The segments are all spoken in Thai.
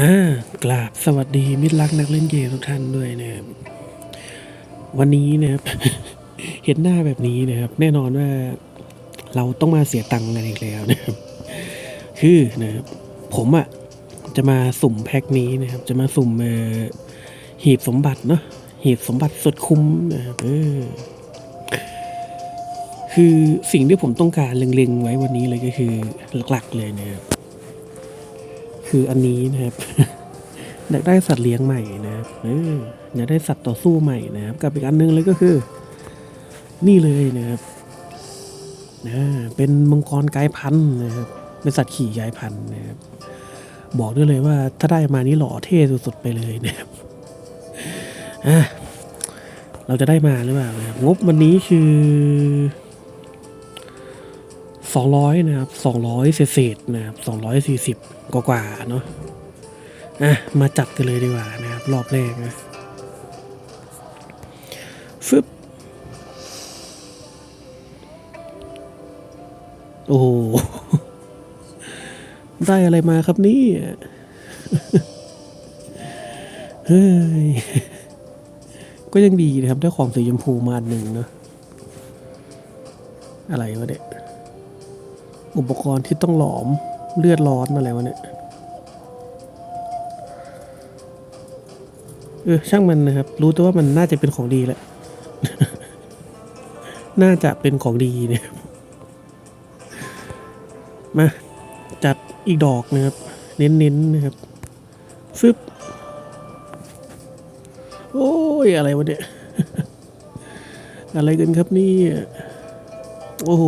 อ่ากราบสวัสดีมิตรรักนักเล่นเกมทุกท่านด้วยนะครับวันนี้นะครับ เห็นหน้าแบบนี้นะครับ แน่นอนว่าเราต้องมาเสียตังค์กันอีกแล้วนะครับ คือนะครับผมอะ่ะจะมาสุ่มแพ็คนี้นะครับ จะมาสุ่มเอ่อหีบสมบัติเนาะหีบสมบัติสุดคุ้มนะครับเออคือสิ่งที่ผมต้องการเล็งๆไว้วันนี้เลยก็คือหลักๆเลยนะครับ คืออันนี้นะครับอยากได้สัตว์เลี้ยงใหม่นะครับอยากได้สัตว์ต่อสู้ใหม่นะครับกับอีกอันหนึงเลยก็คือ นี่เลยนะครับนะเป็นมังกรกายพันธุ์นะครับเป็นสัตว์ขี่กายพันธุ์นะครับบอกได้เลยว่าถ้าได้มานี่หล่อเท่สุดๆไปเลยนะครับอะเราจะได้มาหรือเปล่านะครับงบวันนี้คือ สองร้อยนะครับสองร้อยเศษๆนะครับสองร้อยสี่สิบกว่าๆเนาะอะ มาจัดกันเลยดีกว่านะครับ รอบแรกนะฟึบโอ้ได้อะไรมาครับนี่เฮ้ย ก็ยังดีนะครับ ได้ของสีชมพูมาหนึ่งเนาะอะไรวะเนี่ย อุปกรณ์ที่ต้องหลอมเลือดร้อนอะไรวะเนี่ยเออช่างมันนะครับ รู้แต่ว่ามันน่าจะเป็นของดีแหละ น่าจะเป็นของดีเนี่ยมาจัดอีกดอกนะครับ เน้นๆนะครับฟึบโอ้ยอะไรวะเนี่ย อะไรกันครับนี่ โอ้โห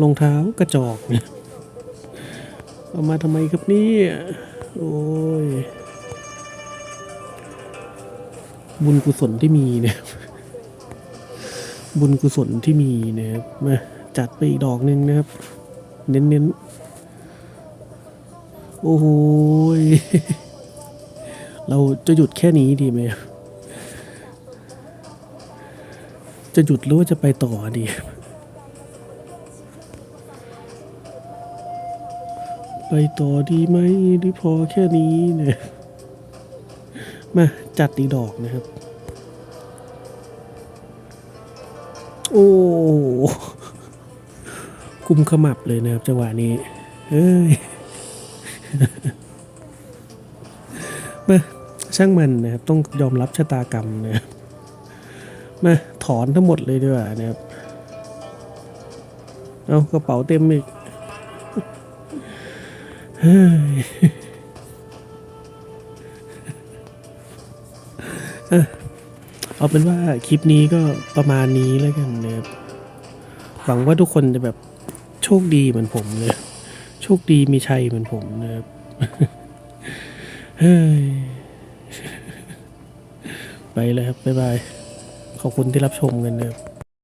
รองเท้ากระจอกเนี่ยเอามาทำไมครับนี่โอ้ย บุญกุศลที่มีเนี่ยบุญกุศลที่มีนะครับ มาจัดไปอีกดอกหนึ่งนะครับ เน้นๆ โอ้โหเราจะหยุดแค่นี้ดีไหมจะหยุดหรือว่าจะไปต่อดี ต่อดีไหมหรือพอแค่นี้เนี่ยมาจัดอีดอกนะครับ โอ้กุมขมับเลยนะครับจังหวะนี้เอ้ยมาช่างมันนะครับ ต้องยอมรับชะตากรรมนะครับมาถอนทั้งหมดเลยดีกว่านะครับ เอากระเป๋าเต็มอีก เอาเป็นว่าคลิปนี้ก็ประมาณนี้แล้วกันนะครับหวังว่าทุกคนจะแบบโชคดีเหมือนผมเลยโชคดีมีชัยเหมือนผมนะครับเฮ้ยไปเลยครับบ๊ายบาย ขอบคุณที่รับชมกันนะครับ